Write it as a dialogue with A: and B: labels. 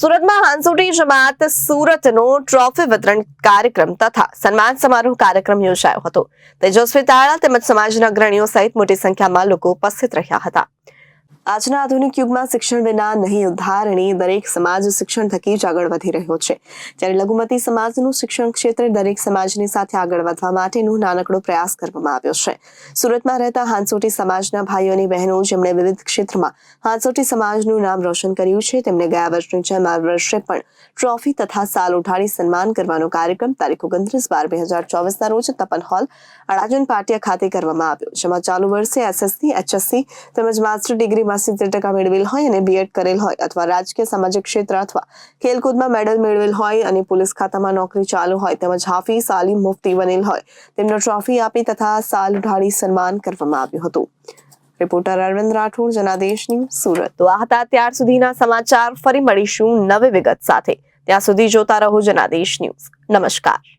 A: સુરતમાં હાંસોટી જમાત સુરતનો ટ્રોફી વિતરણ કાર્યક્રમ તથા સન્માન સમારોહ કાર્યક્રમ યોજાયો હતો. તેજસ્વી તાળા તેમજ સમાજના અગ્રણીઓ સહિત મોટી સંખ્યામાં લોકો ઉપસ્થિત રહ્યા હતા. આજના આધુનિક યુગમાં શિક્ષણ વિના નહીં ઉદ્ધારણી દરેક સમાજ શિક્ષણ થકી જ આગળ વધી રહ્યો છે. ત્યારે લઘુમતી સમાજનું શિક્ષણ ક્ષેત્રે દરેક સમાજની સાથે આગળ વધવા માટેનો નાનકડો પ્રયાસ કરવામાં આવ્યો છે. સુરતમાં રહેતા હાંસોટી સમાજના ભાઈઓ અને બહેનો જેમણે વિવિધ ક્ષેત્રમાં હાંસોટી સમાજનું નામ રોશન કર્યું છે, તેમને ગયા વર્ષની જેમ આ વર્ષે પણ ટ્રોફી તથા સાલ ઉઠાડી સન્માન કરવાનો કાર્યક્રમ તારીખ ઓગણત્રીસ બાર બે હજાર ચોવીસના રોજ તપન હોલ અડાજન પાટિયા ખાતે કરવામાં આવ્યો, જેમાં ચાલુ વર્ષે એસએસસી, એચએસસી તેમજ માસ્ટર ડિગ્રીમાં સિત્તેર ટકા મેળવેલ હોય અને બીએડ કરેલ હોય અથવા રાજકીય સામાજિક ક્ષેત્ર અથવા ખેલકૂદમાં મેડલ મેળવેલ હોય અને પોલીસ ખાતામાં નોકરી ચાલુ હોય તેમજ હાફી સાલી મુફતી બનેલ હોય તેમને ટ્રોફી આપી તથા સાલ ઢાળી સન્માન કરવામાં આવ્યું હતું. Reporter Arvind Rathod, Janadesh news, Surat. તો આ હતા ત્યાર સુધીના સમાચાર. ફરી મળીશું નવી વિગત સાથે. ત્યાં સુધી જોતા રહો જનાદેશ ન્યૂઝ. નમસ્કાર.